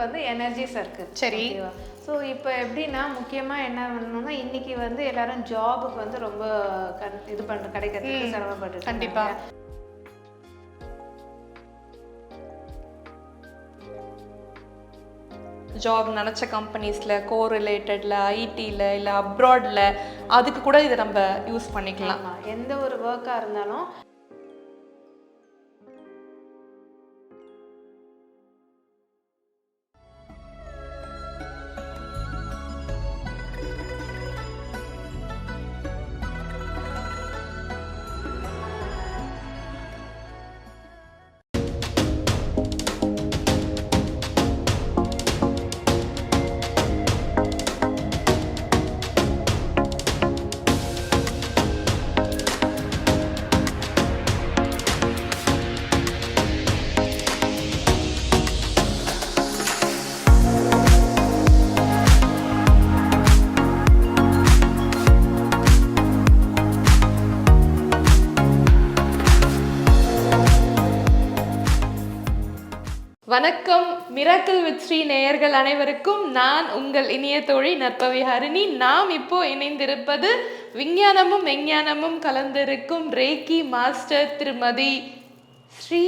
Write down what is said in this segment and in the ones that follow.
வந்து energy circle சரி. So இப்போ எப்படின்னா முக்கியமாக என்ன பண்ணணும்னா இன்னைக்கு வந்து எல்லாரும் ஜாபுக்கு வந்து ரொம்ப கண் இது பண்ணுற கிடைக்கிறதுக்கு சிரமப்பட்டு கண்டிப்பா. ஜாப் நினச்ச கம்பெனிஸில் கோ ரிலேட்டடில் ஐடியில் இல்லை அப்ராடில் அதுக்கு கூட இதை நம்ம யூஸ் பண்ணிக்கலாம். எந்த ஒரு ஒர்க்காக இருந்தாலும் வணக்கம். மிராக்கிள் வித் ஸ்ரீ நேயர்கள் அனைவருக்கும் நான் உங்கள் இனிய தோழி நற்பவி ஹரிணி. நாம் இப்போ இணைந்திருப்பது விஞ்ஞானமும் விஞ்ஞானமும் கலந்திருக்கும் ரேக்கி மாஸ்டர் திருமதி ஸ்ரீ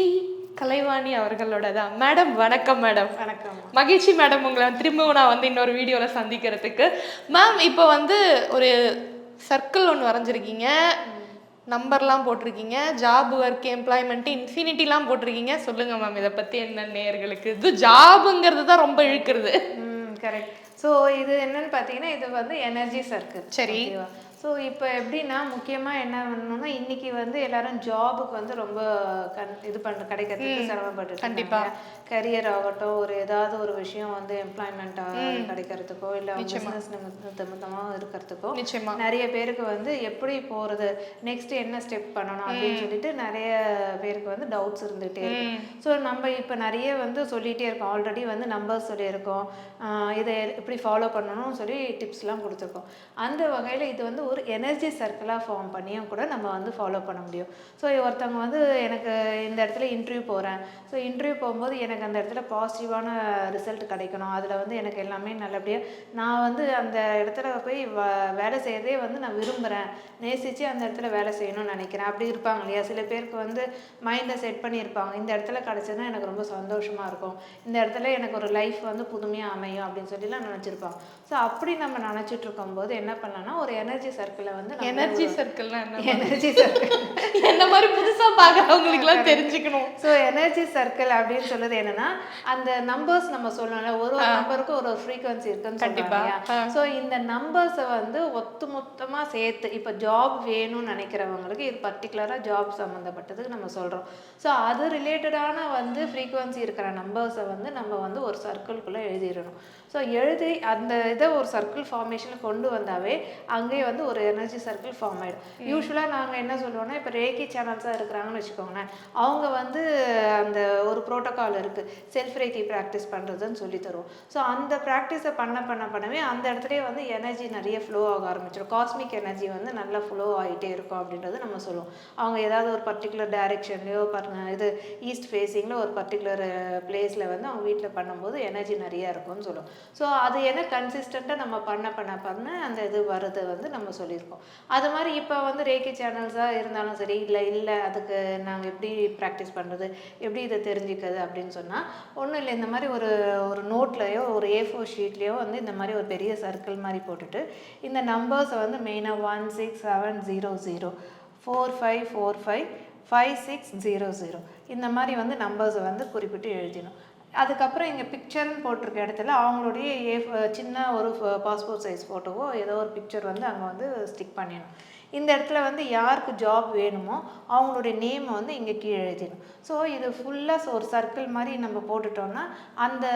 கலைவாணி அவர்களோட தான் மேடம் வணக்கம் மேடம் வணக்கம். மகிழ்ச்சி மேடம் உங்களை திரும்பவும் நான் வந்து இன்னொரு வீடியோவில் சந்திக்கிறதுக்கு. மேம் இப்போ வந்து ஒரு சர்க்கிள் ஒன்று வரைஞ்சிருக்கீங்க. நம்பர்லாம் போட்டிருக்கீங்க ஜாப் ஒர்க் எம்ப்ளாய்மெண்ட் இன்ஃபினிட்டிலாம் போட்டிருக்கீங்க. சொல்லுங்க மேம் இதை பற்றி என்ன நேயர்களுக்கு இது ஜாபுங்கிறது தான் ரொம்ப இழுக்கிறது. ம் கரெக்ட் ஸோ இது என்னன்னு பார்த்தீங்கன்னா இது வந்து எனர்ஜி சர்க்கிள் சரி. ஸோ இப்போ எப்படின்னா முக்கியமாக என்ன பண்ணணும்னா இன்னைக்கு வந்து எல்லாரும் ஜாபுக்கு வந்து ரொம்ப கண் இது பண்ணுற கிடைக்கிறதுக்கு சிரமப்பட்டு கண்டிப்பா. கரியர் ஆகட்டும் ஒரு ஏதாவது ஒரு விஷயம் வந்து எம்ப்ளாய்மெண்ட் கிடைக்கிறதுக்கோ இல்லை பிஸ்னஸ் நிமித்தமாக இருக்கிறதுக்கோ நிறைய பேருக்கு வந்து எப்படி போகிறது நெக்ஸ்ட் என்ன ஸ்டெப் பண்ணணும் அப்படின்னு சொல்லிட்டு நிறைய பேருக்கு வந்து டவுட்ஸ் இருந்துகிட்டே இருக்கு. ஸோ நம்ம இப்போ நிறைய வந்து சொல்லிகிட்டே இருக்கோம். ஆல்ரெடி வந்து நம்பர்ஸ் சொல்லியிருக்கோம். இதை எப்படி ஃபாலோ பண்ணணும்னு சொல்லி டிப்ஸ்லாம் கொடுத்துருக்கோம். அந்த வகையில் இது வந்து ஒரு எனர்ஜி சர்க்கிளாக ஃபார்ம் பண்ணியும் கூட நம்ம வந்து ஃபாலோ பண்ண முடியும். ஸோ ஒருத்தவங்க வந்து எனக்கு இந்த இடத்துல இன்டர்வியூ போகிறேன் ஸோ இன்டர்வியூ போகும்போது எனக்கு அந்த இடத்துல பாசிட்டிவான ரிசல்ட் கிடைக்கணும். அதில் வந்து எனக்கு எல்லாமே நல்லபடியாக நான் வந்து அந்த இடத்துல போய் வ- வேலை செய்கிறதே வந்து நான் விரும்புகிறேன் நேசித்து அந்த இடத்துல வேலை செய்யணும்னு நினைக்கிறேன். அப்படி இருப்பாங்க இல்லையா? சில பேருக்கு வந்து மைண்டை செட் பண்ணியிருப்பாங்க. இந்த இடத்துல கிடச்சதுன்னா எனக்கு ரொம்ப சந்தோஷமாக இருக்கும். இந்த இடத்துல எனக்கு ஒரு லைஃப் வந்து புதுமையாக அமையும் அப்படின்னு சொல்லிலாம் நினச்சிருப்பாங்க. ஸோ அப்படி நம்ம நினச்சிட்டு இருக்கும்போது என்ன பண்ணலாம்னா ஒரு எனர்ஜி சர்க்கிளை வந்து எனர்ஜி சர்க்கிள்னா எனர்ஜி சர்க்கிள் என்ன மாதிரி புதுசா பார்க்குறவங்களுக்குலாம் தெரிஞ்சுக்கணும். ஸோ எனர்ஜி சர்க்கிள் அப்படின்னு சொல்லுது என்னன்னா அந்த நம்பர்ஸ் நம்ம சொல்லணும்ல ஒரு ஒரு நம்பருக்கும் ஒரு ஒரு ஃப்ரீக்வன்சி இருக்குன்னு கண்டிப்பா. சொல்றாங்க ஸோ இந்த நம்பர்ஸை வந்து ஒத்து மொத்தமாக சேர்த்து இப்போ ஜாப் வேணும்னு நினைக்கிறவங்களுக்கு இது பர்டிகுலராக ஜாப் சம்மந்தப்பட்டதுக்கு நம்ம சொல்கிறோம் ஸோ அது ரிலேட்டடான வந்து ஃப்ரீக்வன்சி இருக்கிற நம்பர்ஸை வந்து நம்ம வந்து ஒரு சர்க்கிள்குள்ளே எழுதிடணும். ஸோ எழுதி அந்த இதை ஒரு சர்க்கிள் ஃபார்மேஷனில் கொண்டு வந்தாவே அங்கேயே வந்து ஒரு எனர்ஜி சர்க்கிள் ஃபார்ம் ஆகிடும் யூஸ்வலாக நாங்கள் என்ன சொல்லுவோம்னா இப்போ ரேக்கி சேனல்ஸாக இருக்கிறாங்கன்னு வச்சுக்கோங்களேன் அவங்க வந்து அந்த ஒரு ப்ரோட்டோகால் இருக்குது செல்ஃப் ரேக்கி ப்ராக்டிஸ் பண்ணுறதுன்னு சொல்லி தருவோம். ஸோ அந்த ப்ராக்டிஸை பண்ண பண்ண பண்ணவே அந்த இடத்துலயே வந்து எனர்ஜி நிறைய ஃப்ளோ ஆக ஆரம்பிச்சிடும் காஸ்மிக் எனர்ஜி வந்து நல்லா ஃப்ளோ ஆகிட்டே இருக்கும் அப்படின்றது நம்ம சொல்லுவோம். அவங்க ஏதாவது ஒரு பர்டிகுலர் டைரெக்ஷன்லையோ இது ஈஸ்ட் ஃபேஸிங்கில் ஒரு பர்டிகுலர் பிளேஸில் வந்து அவங்க வீட்டில் பண்ணும்போது எனர்ஜி நிறையா இருக்கும்னு சொல்லுவோம். ஸோ அது என்ன கன்சிஸ்டண்ட்டாக நம்ம பண்ண பண்ண பண்ண அந்த இது வருது வந்து நம்ம சொல்லியிருக்கோம். அது மாதிரி இப்போ வந்து ரேக்கி சேனல்ஸாக இருந்தாலும் சரி இல்லை இல்லை அதுக்கு நாங்கள் எப்படி ப்ராக்டிஸ் பண்ணுறது எப்படி இதை தெரிஞ்சுக்கிறது அப்படின்னு சொன்னால் ஒன்றும் இல்லை இந்த மாதிரி ஒரு ஒரு நோட்லேயோ ஒரு ஏ ஃபோர் ஷீட்லேயோ வந்து இந்த மாதிரி ஒரு பெரிய சர்க்கிள் மாதிரி போட்டுட்டு இந்த நம்பர்ஸை வந்து மெயினாக one six seven zero zero four five four five five six zero zero இந்த மாதிரி வந்து நம்பர்ஸை வந்து குறிப்பிட்டு எழுதிடணும். அதுக்கப்புறம் இங்கே பிக்சர்னு போட்டிருக்க இடத்துல அவங்களுடைய ஏ சின்ன ஒரு பாஸ்போர்ட் சைஸ் ஃபோட்டோவோ ஏதோ ஒரு பிக்சர் வந்து அங்கே வந்து ஸ்டிக் பண்ணிடணும். இந்த இடத்துல வந்து யாருக்கு ஜாப் வேணுமோ அவங்களுடைய நேமை வந்து இங்கே கீழே எழுதிடணும். ஸோ இது ஃபுல்லாக ஒரு சர்க்கிள் மாதிரி நம்ம போட்டுட்டோம்னா அந்த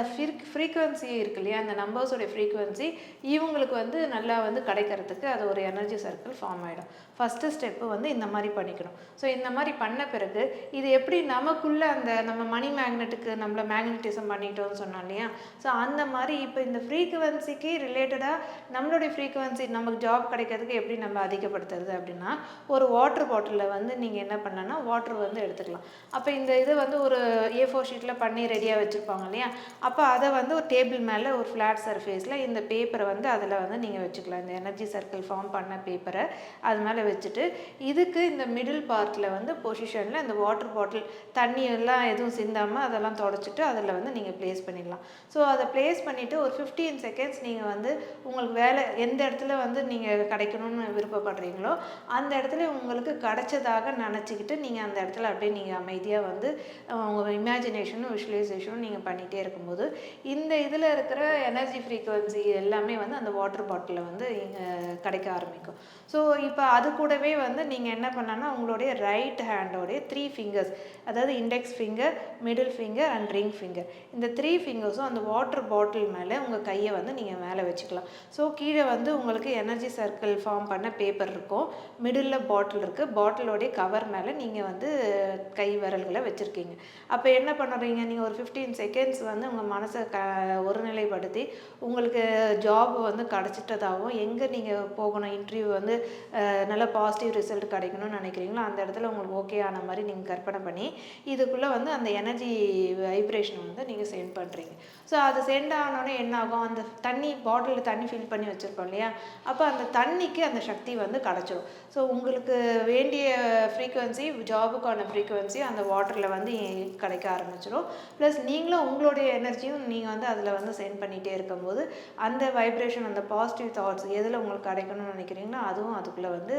ஃப்ரீக்குவென்சி இருக்கு இல்லையா அந்த நம்பர்ஸோடைய ஃப்ரீக்குவென்சி இவங்களுக்கு வந்து நல்லா வந்து கிடைக்கிறதுக்கு அது ஒரு எனர்ஜி சர்க்கிள் ஃபார்ம் ஆகிடும் ஃபஸ்ட்டு ஸ்டெப்பு வந்து இந்த மாதிரி பண்ணிக்கணும். ஸோ இந்த மாதிரி பண்ண பிறகு இது எப்படி நமக்குள்ளே அந்த நம்ம மணி மேக்னெட்டுக்கு நம்மளை மேக்னட்டிசம் பண்ணிட்டோம்னு சொன்னோம் இல்லையா? ஸோ அந்த மாதிரி இப்போ இந்த ஃப்ரீக்குவென்சிக்கு ரிலேட்டடாக நம்மளுடைய ஃப்ரீக்குவென்சி நமக்கு ஜாப் கிடைக்கிறதுக்கு எப்படி நம்ம அதிகப்படுத்துறது? இருக்குது அப்படின்னா ஒரு வாட்டர் பாட்டிலில் வந்து நீங்கள் என்ன பண்ணனா வாட்டர் வந்து எடுத்துக்கலாம். அப்போ இந்த இது வந்து ஒரு ஏ ஃபோர் ஷீட்டில் பண்ணி ரெடியாக வச்சுருப்பாங்க இல்லையா? அப்போ அதை வந்து ஒரு டேபிள் மேலே ஒரு ஃப்ளாட் சர்ஃபேஸில் இந்த பேப்பரை வந்து அதில் வந்து நீங்கள் வச்சுக்கலாம். இந்த எனர்ஜி சர்க்கிள் ஃபார்ம் பண்ண பேப்பரை அது மேலே வச்சுட்டு இதுக்கு இந்த மிடில் பார்ட்டில் வந்து பொசிஷனில் இந்த வாட்டர் பாட்டில் தண்ணி எல்லாம் எதுவும் சிந்தாமல் அதெல்லாம் தொடச்சிட்டு அதில் வந்து நீங்கள் ப்ளேஸ் பண்ணிடலாம். ஸோ அதை ப்ளேஸ் பண்ணிவிட்டு ஒரு ஃபிஃப்டீன் செகண்ட்ஸ் நீங்கள் வந்து உங்களுக்கு வேலை எந்த இடத்துல வந்து நீங்கள் கிடைக்கணும்னு விருப்பப்படுறீங்களோ அந்த இடத்துல உங்களுக்கு கிடைச்சதாக நினச்சிக்கிட்டு நீங்கள் அந்த இடத்துல அப்படியே நீங்கள் அமைதியாக வந்து உங்கள் இமேஜினேஷனும் விஷுவலைசேஷனும் நீங்கள் பண்ணிகிட்டே இருக்கும்போது இந்த இதில் இருக்கிற எனர்ஜி ஃப்ரீக்குவன்சி எல்லாமே வந்து அந்த வாட்டர் பாட்டிலில் வந்து கிடைக்க ஆரம்பிக்கும். ஸோ இப்போ அது கூடவே வந்து நீங்கள் என்ன பண்ணனா உங்களுடைய ரைட் ஹேண்டோடைய த்ரீ ஃபிங்கர்ஸ் அதாவது index finger middle finger and ring finger இந்த த்ரீ ஃபிங்கர்ஸும் அந்த வாட்டர் பாட்டில் மேலே உங்கள் கையை வந்து நீங்கள் மேலே வச்சுக்கலாம். ஸோ கீழே வந்து உங்களுக்கு எனர்ஜி சர்க்கிள் ஃபார்ம் பண்ண பேப்பர் இருக்கும். மிடில் பாட்டில் இருக்குது பாட்டிலோடைய கவர் மேலே நீங்கள் வந்து கை விரல்களை வச்சுருக்கீங்க. அப்போ என்ன பண்ணுறீங்க? நீங்கள் ஒரு ஃபிஃப்டீன் செகண்ட்ஸ் வந்து உங்கள் மனசை க ஒருநிலைப்படுத்தி உங்களுக்கு ஜாப் வந்து கிடச்சிட்டதாகவும் எங்கே நீங்கள் போகணும்? இன்டர்வியூ வந்து நல்ல பாசிட்டிவ் ரிசல்ட் கிடைக்கணும்னு நினைக்கிறீங்களோ அந்த இடத்துல உங்களுக்கு ஓகே ஆன மாதிரி நீங்கள் கற்பனை பண்ணி இதுக்குள்ளே வந்து அந்த எனர்ஜி வைப்ரேஷன் வந்து நீங்கள் சென்ட் பண்ணுறீங்க ஸோ அது சென்ட் ஆனோடனே என்ன ஆகும்? அந்த தண்ணி பாட்டிலில் தண்ணி ஃபில் பண்ணி வச்சுருப்போம் இல்லையா? அப்போ அந்த தண்ணிக்கு அந்த சக்தி வந்து கிடச்சிரும் ஸோ உங்களுக்கு வேண்டிய ஃப்ரீக்குவென்சி ஜாபுக்கான ஃப்ரீக்குவென்சி அந்த வாட்டரில் வந்து கிடைக்க ஆரம்பிச்சிடும் ப்ளஸ் நீங்களும் உங்களுடைய எனர்ஜியும் நீங்கள் வந்து அதில் வந்து சென்ட் பண்ணிகிட்டே இருக்கும்போது அந்த வைப்ரேஷன் அந்த பாசிட்டிவ் தாட்ஸ் எதில் உங்களுக்கு கிடைக்கணும்னு நினைக்கிறீங்களோ அதுவும் அதுக்குள்ளே வந்து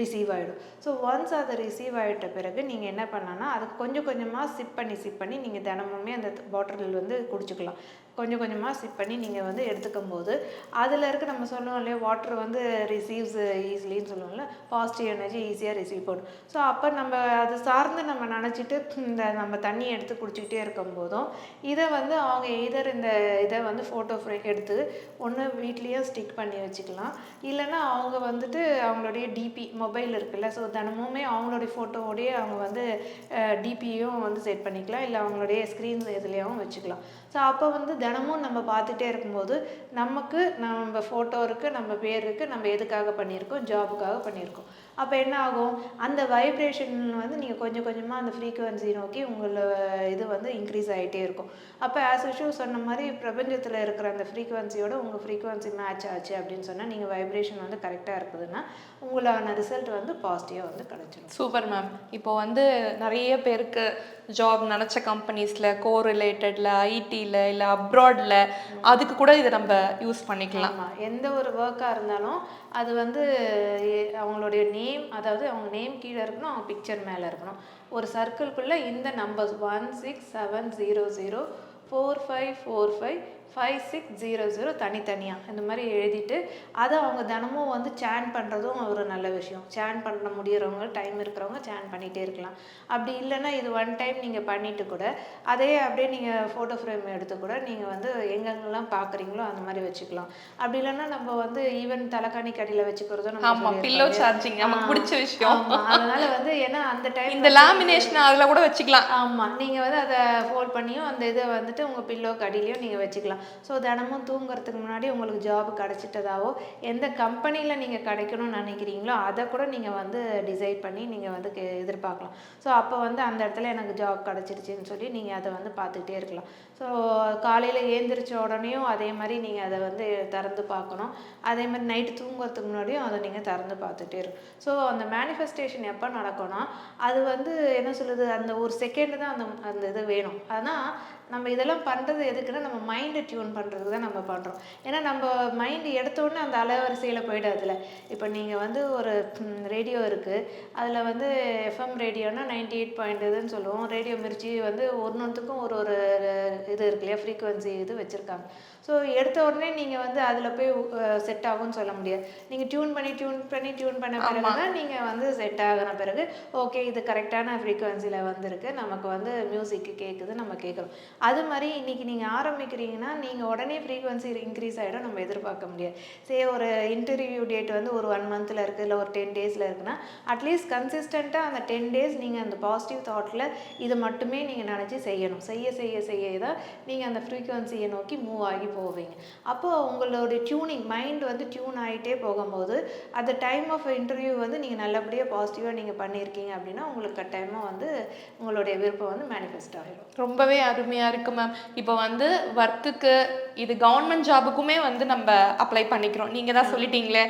ரிசீவ் ஆகிடும் ஸோ ஒன்ஸ் அது ரிசீவ் ஆகிட்ட பிறகு நீங்கள் என்ன பண்ணலாம்னா அது கொஞ்சம் கொஞ்சமாக சிப் பண்ணி சிப் பண்ணி நீங்கள் தினமுமே அந்த வாட்டரில் வந்து குடிச்சுக்கலாம். கொஞ்சம் கொஞ்சமாக சிப் பண்ணி நீங்கள் வந்து எடுத்துக்கும் போது அதில் இருக்க நம்ம சொல்லுவோம் இல்லையா வாட்டர் வந்து ரிசீவ்ஸ் ஈஸிலின்னு சொல்லுவோம்ல பாசிட்டிவ் எனர்ஜி ஈஸியாக ரிசீவ் பண்ணும் ஸோ அப்போ நம்ம அது சார்ந்து நம்ம நினச்சிட்டு இந்த நம்ம தண்ணி எடுத்து குடிச்சிக்கிட்டே இருக்கும் போதும் இதை வந்து அவங்க எய்தர் இந்த இதை வந்து ஃபோட்டோ ஃப்ரேம் எடுத்து ஒன்று வீட்லேயும் ஸ்டிக் பண்ணி வச்சுக்கலாம். இல்லைன்னா அவங்க வந்துட்டு அவங்களுடைய டிபி மொபைல் இருக்குல்ல ஸோ தினமுமே அவங்களுடைய ஃபோட்டோவோடய அவங்க வந்து டிபியும் வந்து செட் பண்ணிக்கலாம் இல்லை அவங்களுடைய ஸ்க்ரீன்ஸ் எதுலேயும் வச்சுக்கலாம். ஸோ அப்போ வந்து தினமும் நம்ம பார்த்துட்டே இருக்கும்போது நமக்கு நம்ம ஃபோட்டோ இருக்குது நம்ம பேர் இருக்குது நம்ம எதுக்காக பண்ணியிருக்கோம் ஜாபுக்காக பண்ணியிருக்கோம். அப்போ என்ன ஆகும்? அந்த வைப்ரேஷன் வந்து நீங்கள் கொஞ்சம் கொஞ்சமாக அந்த ஃப்ரீக்குவென்சி நோக்கி உங்களை இது வந்து இன்க்ரீஸ் ஆகிட்டே இருக்கும். அப்போ ஆஸ் யூஷுவல் சொன்ன மாதிரி பிரபஞ்சத்தில் இருக்கிற அந்த ஃப்ரீக்குவென்சியோட உங்கள் ஃப்ரீக்குவென்சி மேட்ச் ஆச்சு அப்படின்னு சொன்னால் நீங்கள் வைப்ரேஷன் வந்து கரெக்டாக இருக்குதுன்னா உங்களான ரிசல்ட் வந்து பாசிட்டிவாக வந்து கிடச்சிடும் சூப்பர் மேம் இப்போ வந்து நிறைய பேருக்கு ஜாப் நினச்ச கம்பெனிஸில் கோ ரிலேட்டடில் ஐடியில் இல்லை அப்ராடில் அதுக்கு கூட இதை நம்ம யூஸ் பண்ணிக்கலாம். எந்த ஒரு ஒர்க்காக இருந்தாலும் அது வந்து அவங்களுடைய நேம் அதாவது அவங்க நேம் கீழே இருக்கணும் அவங்க பிக்சர் மேலே இருக்கணும். ஒரு சர்க்கிள்குள்ளே இந்த numbers one six seven zero zero four five four five five six zero zero தனித்தனியாக இந்த மாதிரி எழுதிட்டு அதை அவங்க தினமும் வந்து சேன் பண்ணுறதும் ஒரு நல்ல விஷயம். சேன் பண்ண முடியறவங்க டைம் இருக்கிறவங்க சேன் பண்ணிகிட்டே இருக்கலாம். அப்படி இல்லைன்னா இது ஒன் டைம் நீங்கள் பண்ணிட்டு கூட அதே அப்படியே நீங்கள் ஃபோட்டோ ஃப்ரேம் எடுத்து கூட நீங்கள் வந்து எங்கெங்கெல்லாம் பார்க்குறீங்களோ அந்த மாதிரி வச்சுக்கலாம். அப்படி இல்லைன்னா நம்ம வந்து ஈவன் தலைக்காணி கடியில் வச்சுக்கிறதும் நம்ம பில்லோ சார்ஜிங் நமக்கு பிடிச்ச விஷயம். அதனால வந்து ஏன்னா அந்த டைம் இந்த லேமினேஷன் அதில் கூட வச்சுக்கலாம். ஆமா. நீங்க வந்து அதை ஃபோல்ட் பண்ணியும் அந்த இதை வந்துட்டு உங்க பில்லோ கடியிலையும் நீங்க வச்சுக்கலாம். ஸோ தினமும் தூங்குறதுக்கு முன்னாடி உங்களுக்கு ஜாப் கிடைச்சிட்டதாவோ எந்த கம்பெனியில் நீங்கள் கிடைக்கணும்னு நினைக்கிறீங்களோ அதை கூட நீங்கள் வந்து டிசைட் பண்ணி நீங்கள் வந்து எதிர்பார்க்கலாம். ஸோ அப்போ வந்து அந்த இடத்துல எனக்கு ஜாப் கிடச்சிருச்சின்னு சொல்லி நீங்கள் அதை வந்து பார்த்துக்கிட்டே இருக்கலாம். ஸோ காலையில் ஏந்திரிச்ச உடனேயும் அதே மாதிரி நீங்கள் அதை வந்து திறந்து பார்க்கணும். அதே மாதிரி நைட்டு தூங்குறதுக்கு முன்னாடியும் அதை நீங்கள் திறந்து பார்த்துட்டே இருக்கும் ஸோ அந்த மேனிஃபெஸ்டேஷன் எப்போ நடக்கும்னா அது வந்து என்ன சொல்லுது? அந்த ஒரு செகண்டு தான் அந்த அந்த இது வேணும். ஆனால் நம்ம இதெல்லாம் பண்ணுறது எதுக்குன்னா நம்ம மைண்டை டியூன் பண்ணுறதுக்கு தான் நம்ம பண்ணுறோம் ஏன்னா நம்ம மைண்டு எடுத்தோடனே அந்த அலைவரிசையில் போயிடாதுல இப்போ நீங்கள் வந்து ஒரு ரேடியோ இருக்குது அதில் வந்து எஃப்எம் ரேடியோனா நைன்டி எயிட் பாயிண்ட் இதுன்னு சொல்லுவோம். ரேடியோ மிர்ச்சி வந்து ஒன்று ஒன்றுத்துக்கும் ஒரு ஒரு இது இருக்கு இல்லையா? ஃப்ரீக்குவென்சி இது வச்சுருக்காங்க. ஸோ எடுத்த உடனே நீங்கள் வந்து அதில் போய் செட் ஆகும்னு சொல்ல முடியாது. நீங்கள் டியூன் பண்ணி டியூன் பண்ணி டியூன் பண்ண பிறகு தான் நீங்கள் வந்து செட் ஆகின பிறகு ஓகே இது கரெக்டான ஃப்ரீக்குவென்சியில் வந்திருக்கு. நமக்கு வந்து மியூசிக்கு கேட்குது நம்ம கேட்குறோம் அது மாதிரி இன்னைக்கு நீங்கள் ஆரம்பிக்கிறீங்கன்னா நீங்கள் உடனே ஃப்ரீக்வன்சி இன்க்ரீஸ் ஆகிடும் நம்ம எதிர்பார்க்க முடியாது. சே ஒரு இன்டர்வியூ டேட் வந்து ஒரு ஒன் மந்தில் இருக்குது இல்லை ஒரு டென் டேஸில் இருக்குன்னா அட்லீஸ்ட் கன்சிஸ்டண்ட்டாக அந்த டென் டேஸ் நீங்கள் அந்த பாசிட்டிவ் தாட்டில் இதை மட்டுமே நீங்கள் நினச்சி செய்யணும். செய்ய செய்ய செய்ய தான் நீங்கள் அந்த ஃப்ரீக்வன்சியை நோக்கி மூவ் ஆகி போவீங்க. அப்போ உங்களுடைய டியூனிங் மைண்ட் வந்து டியூன் ஆகிட்டே போகும்போது the டைம் ஆஃப் இன்டர்வியூ வந்து நீங்கள் நல்லபடியாக பாசிட்டிவாக நீங்கள் பண்ணியிருக்கீங்க அப்படின்னா உங்களுக்கு கட்டாயமாக வந்து உங்களுடைய விருப்பம் வந்து மேனிஃபெஸ்ட் ஆகிடும் ரொம்பவே அருமையா இருக்கு மேம் இப்போ வந்து ஒர்க்குக்கு இது கவர்மெண்ட் ஜாபுக்குமே வந்து நம்ம அப்ளை பண்ணிக்கிறோம். நீங்க தான் சொல்லிட்டீங்களே.